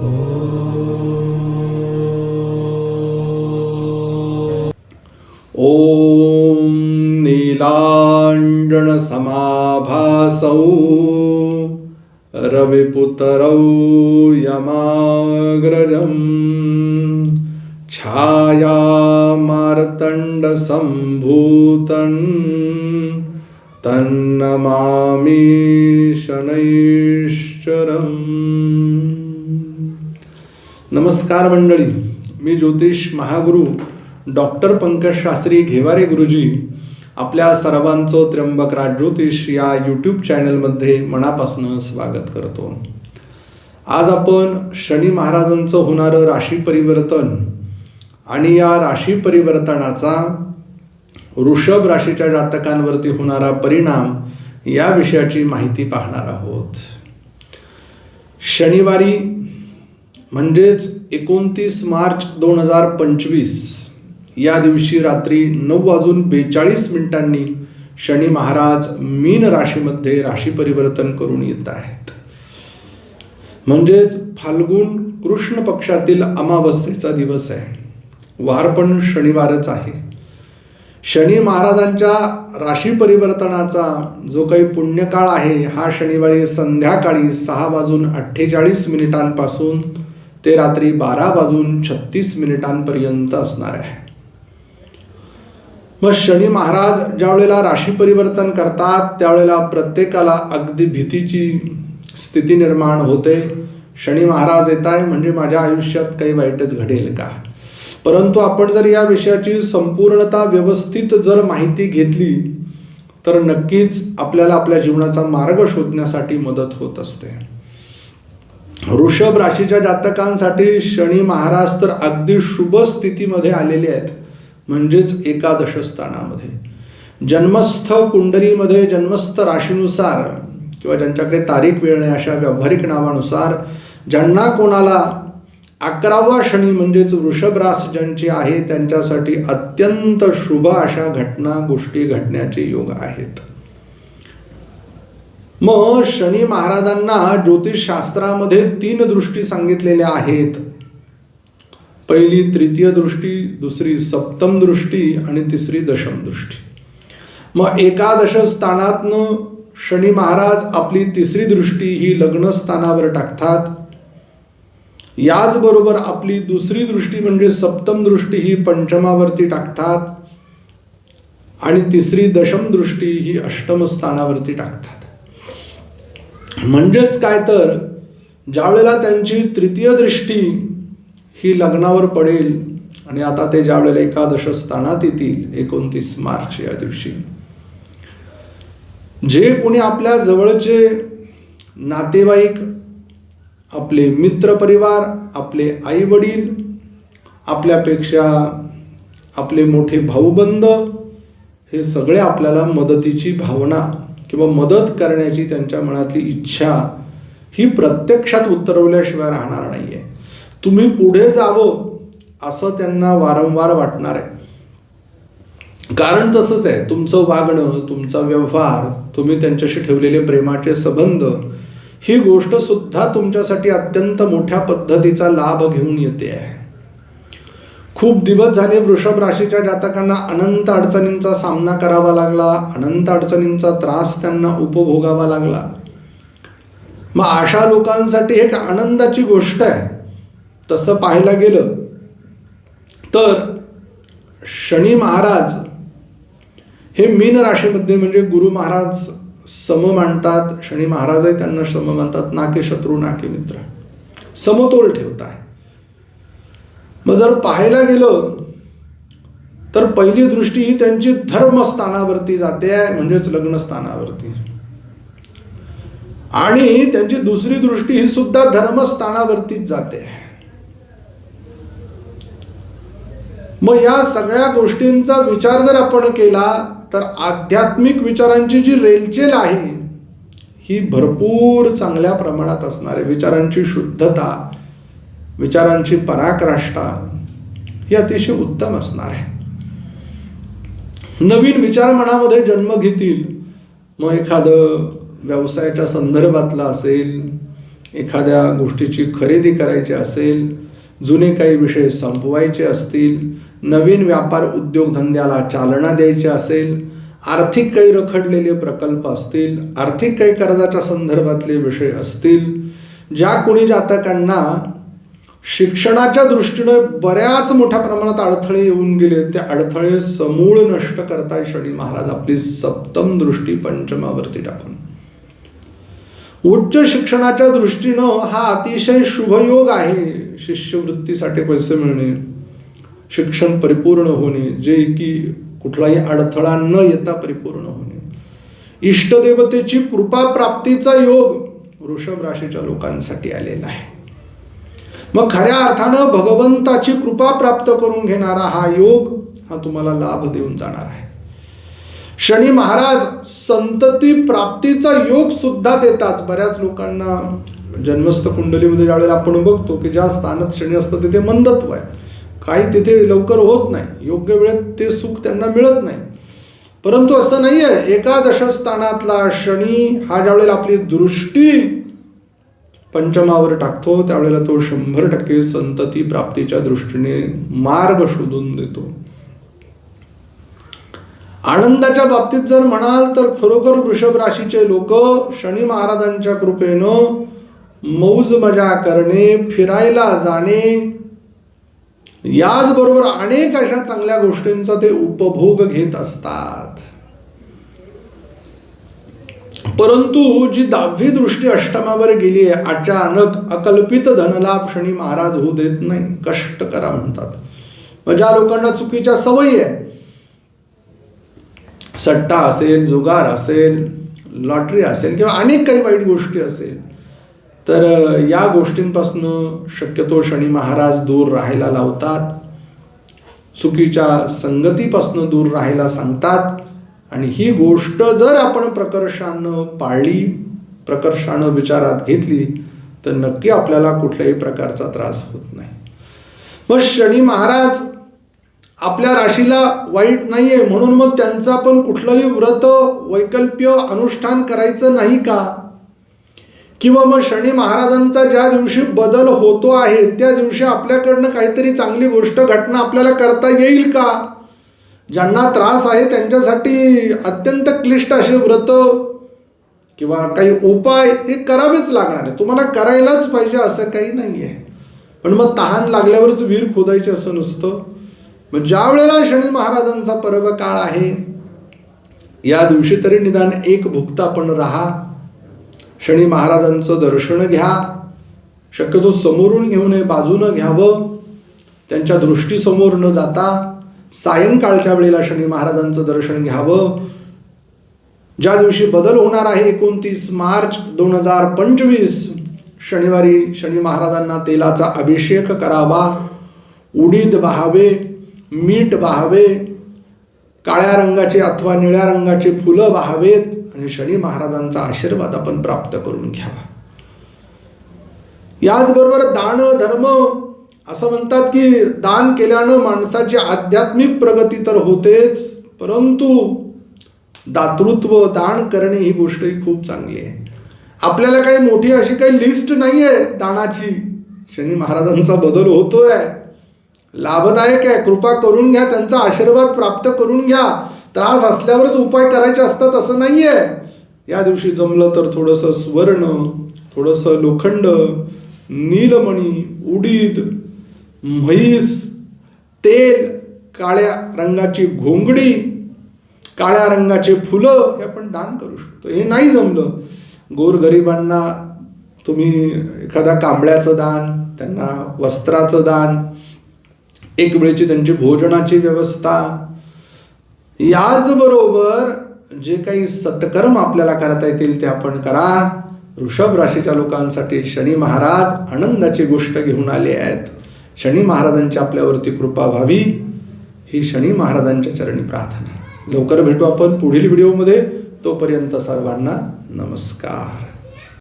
ॐ नीलाण्डनसमाभासौ रविपुतरौ यमाग्रजम् छायामार्तण्डसम्भूतन् तन्नमामि शनैश्चरम् नमस्कार मंडळी. मी ज्योतिष महागुरू डॉक्टर पंकज शास्त्री घेवारे गुरुजी आपल्या सर्वांचं त्र्यंबक राज ज्योतिष या यूट्यूब चॅनलमध्ये मनापासून स्वागत करतो. आज आपण शनी महाराजांचं होणारं राशी परिवर्तन आणि या राशी परिवर्तनाचा वृषभ राशीच्या जातकांवरती होणारा परिणाम या विषयाची माहिती पाहणार आहोत. शनिवारी म्हणजेच एकोणतीस मार्च दोन हजार पंचवीस. या दिवशी रात्री नऊ वाजून बेचाळीस मिनिटांनी शनी महाराज मीन राशीमध्ये राशी परिवर्तन करून येत आहेत. म्हणजेच फाल्गुन कृष्ण पक्षातील अमावस्येचा दिवस आहे. वार पण शनिवारच आहे. शनी महाराजांच्या राशी परिवर्तनाचा जो काही पुण्यकाळ आहे हा शनिवारी संध्याकाळी सहा वाजून अठ्ठेचाळीस मिनिटांपासून ते रात्री बारा वाजून छत्तीस मिनिटांपर्यंत असणार आहे. मग शनी महाराज ज्या वेळेला राशी परिवर्तन करतात त्यावेळेला प्रत्येकाला अगदी भीतीची स्थिती निर्माण होते. शनी महाराज येत आहे म्हणजे माझ्या आयुष्यात काही वाईटच घडेल का? परंतु आपण जर या विषयाची संपूर्णता व्यवस्थित जर माहिती घेतली तर नक्कीच आपल्याला आपल्या जीवनाचा मार्ग शोधण्यासाठी मदत होत असते. वृषभ राशीच्या जातकांसाठी शनी महाराज तर अगदी शुभ स्थितीमध्ये आलेले आहेत. म्हणजेच एकादश स्थानामध्ये. जन्मस्थ कुंडलीमध्ये जन्मस्थ राशीनुसार किंवा ज्यांच्याकडे तारीख वेळ नाही अशा व्यावहारिक नावानुसार ज्यांना कोणाला अकरावा शनी म्हणजेच वृषभ रास ज्यांची आहे त्यांच्यासाठी अत्यंत शुभ अशा घटना गोष्टी घडण्याचे योग आहेत. मग शनी महाराजांना ज्योतिषशास्त्रामध्ये तीन दृष्टी सांगितलेल्या आहेत. पहिली तृतीय दृष्टी दुसरी सप्तम दृष्टी आणि तिसरी दशम दृष्टी. मग एकादश स्थानातनं शनी महाराज आपली तिसरी दृष्टी ही लग्न स्थानावर टाकतात. याचबरोबर आपली दुसरी दृष्टी म्हणजे सप्तम दृष्टी ही पंचमावरती टाकतात. आणि तिसरी दशम दृष्टी ही अष्टम स्थानावरती टाकतात. म्हणजेच काय तर ज्यावेळेला त्यांची तृतीय दृष्टी ही लग्नावर पडेल आणि आता ते ज्यावेळेला एकादश स्थानात येतील एकोणतीस मार्च या दिवशी. जे कोणी आपल्या जवळचे नातेवाईक आपले मित्र परिवार आपले आईवडील आपल्यापेक्षा आपले मोठे भाऊबंद हे सगळे आपल्याला मदतीची भावना किंवा मदत करण्याची त्यांच्या मनातली इच्छा ही प्रत्यक्षात उतरवल्याशिवाय राहणार नाही आहे तुम्ही पुढे जावं असं त्यांना वारंवार वाटणार आहे. कारण तसंच आहे तुमचं वागणं तुमचा व्यवहार तुम्ही त्यांच्याशी ठेवलेले प्रेमाचे संबंध ही गोष्ट सुद्धा तुमच्यासाठी अत्यंत मोठ्या पद्धतीचा लाभ घेऊन येते आहे. खूप दिवस झाले वृषभ राशीच्या जातकांना अनंत अडचणींचा सामना करावा लागला. अनंत अडचणींचा त्रास त्यांना उपभोगावा लागला. मग अशा लोकांसाठी एक आनंदाची गोष्ट आहे. तसं पाहायला गेलं तर शनी महाराज हे मीन राशीमध्ये म्हणजे गुरु महाराज सम मांडतात शनी महाराजही त्यांना सम मानतात. ना की शत्रू ना की मित्र. समतोल ठेवताय. मग जर पाहायला गेलं तर पहिली दृष्टी ही त्यांची धर्मस्थानावरती जाते आहे म्हणजेच लग्नस्थानावरती. आणि त्यांची दुसरी दृष्टी ही सुद्धा धर्मस्थानावरतीच जाते. मग या सगळ्या गोष्टींचा विचार जर आपण केला तर आध्यात्मिक विचारांची जी रेलचेल आहे ही भरपूर चांगल्या प्रमाणात असणारे विचारांची शुद्धता विचारांची पराकाष्ठा ही अतिशय उत्तम असणार आहे. नवीन विचार मनामध्ये जन्म घेतील. मग एखादं व्यवसायाच्या संदर्भातलं असेल एखाद्या गोष्टीची खरेदी करायची असेल जुने काही विषय संपवायचे असतील नवीन व्यापार उद्योगधंद्याला चालना द्यायची असेल आर्थिक काही रखडलेले प्रकल्प असतील आर्थिक काही कर्जाच्या संदर्भातले विषय असतील ज्या कोणी जातकांना शिक्षणाच्या दृष्टीनं बऱ्याच मोठ्या प्रमाणात अडथळे येऊन गेले. ते अडथळे समूळ नष्ट करताय शनी महाराज आपली सप्तम दृष्टी पंचमावरती टाकून. उच्च शिक्षणाच्या दृष्टीनं हा अतिशय शुभयोग आहे. शिष्यवृत्तीसाठी पैसे मिळणे शिक्षण परिपूर्ण होणे जे की कुठलाही अडथळा न येता परिपूर्ण होणे. इष्टदेवतेची कृपा प्राप्तीचा योग वृषभ राशीच्या लोकांसाठी आलेला आहे. मग खऱ्या अर्थानं भगवंताची कृपा प्राप्त करून घेणारा हा योग हा तुम्हाला लाभ देऊन जाणार आहे. शनी महाराज संतती प्राप्तीचा योग सुद्धा देतात. बऱ्याच लोकांना जन्मस्थ कुंडलीमध्ये ज्यावेळेला आपण बघतो की ज्या स्थानात शनी असतं तिथे मंदत्व आहे. काही तिथे लवकर होत नाही. योग्य वेळेत ते सुख त्यांना मिळत नाही. परंतु असं नाही आहे एकादश स्थानातला शनी हा ज्यावेळेला आपली दृष्टी पंचमावर टाकतो त्यावेळेला तो शंभर टक्के संतती प्राप्तीच्या दृष्टीने मार्ग शोधून देतो. आनंदाच्या बाबतीत जर म्हणाल तर खरोखर वृषभ राशीचे लोक शनी महाराजांच्या कृपेनं मौज मजा करणे फिरायला जाणे याचबरोबर अनेक अशा चांगल्या गोष्टींचा ते उपभोग घेत असतात. परंतु जी दहावी दृष्टी अष्टमावर गेली आहे अचानक अकल्पित धनलाभ क्षणी महाराज होऊ देत नाही. कष्ट करा म्हणतात. मग ज्या लोकांना चुकीच्या सवयी आहे सट्टा असेल जुगार असेल लॉटरी असेल किंवा अनेक काही वाईट गोष्टी असेल तर या गोष्टींपासून शक्यतो शनी महाराज दूर राहायला लावतात. चुकीच्या संगतीपासून दूर राहायला सांगतात. आणि ही गोष्ट जर आपण प्रकर्षानं पाळली प्रकर्षानं विचारात घेतली तर नक्की आपल्याला कुठल्याही प्रकारचा त्रास होत नाही. मग शनी महाराज आपल्या राशीला वाईट नाहीये म्हणून मग त्यांचा पण कुठलंही व्रत वैकल्प्य अनुष्ठान करायचं नाही का? किंवा मग शनी महाराजांचा ज्या दिवशी बदल होतो आहे त्या दिवशी आपल्याकडनं काहीतरी चांगली गोष्ट घटना आपल्याला करता येईल का? ज्यांना त्रास आहे त्यांच्यासाठी अत्यंत क्लिष्ट असे व्रत किंवा काही उपाय हे करावेच लागणार आहे तुम्हाला करायलाच पाहिजे असं काही नाही आहे पण मग तहान लागल्यावरच वीर खोदायचे असं नसतं. मग ज्या वेळेला शनी महाराजांचा पर्व काळ आहे या दिवशी तरी निदान एक भुक्त आपण राहा. शनी महाराजांचं दर्शन घ्या. शक्यतो समोरून घेऊ नये बाजूनं घ्यावं. त्यांच्या दृष्टीसमोर न जाता सायंकाळच्या वेळेला शनी महाराजांचं दर्शन घ्यावं. ज्या दिवशी बदल होणार आहे एकोणतीस मार्च दोन हजार पंचवीस शनिवारी शनी महाराजांना तेलाचा अभिषेक करावा. उडीद वाहावे मीठ वाहावे काळ्या रंगाचे अथवा निळ्या रंगाचे फुलं वाहावेत आणि शनी महाराजांचा आशीर्वाद आपण प्राप्त करून घ्यावा. याचबरोबर दान धर्म असं म्हणतात की दान केल्यानं माणसाची आध्यात्मिक प्रगती तर होतेच परंतु दातृत्व दान करणे ही गोष्ट ही खूप चांगली आहे. आपल्याला काही मोठी अशी काही लिस्ट नाही आहे दानाची. शनी महाराजांचा बदल होतोय. लाभदायक आहे. कृपा करून घ्या. त्यांचा आशीर्वाद प्राप्त करून घ्या. त्रास असल्यावरच उपाय करायचे असतात असं नाही आहे या दिवशी जमलं तर थोडंसं सुवर्ण थोडंसं लोखंड नीलमणी उडीद म्हैस तेल काळ्या रंगाची घोंगडी काळ्या रंगाचे फुलं हे आपण दान करू शकतो. हे नाही जमलं. गोरगरिबांना तुम्ही एखाद्या कांबळ्याचं दान त्यांना वस्त्राचं दान एक वेळेची त्यांची भोजनाची व्यवस्था याचबरोबर जे काही सत्कर्म आपल्याला करता येतील ते आपण करा. वृषभ राशीच्या लोकांसाठी शनी महाराज आनंदाची गोष्ट घेऊन आले आहेत. शनी महाराजांची आपल्यावरती कृपा व्हावी ही शनी महाराजांच्या चरणी प्रार्थना. लवकर भेटू आपण पुढील व्हिडिओमध्ये. तोपर्यंत सर्वांना नमस्कार.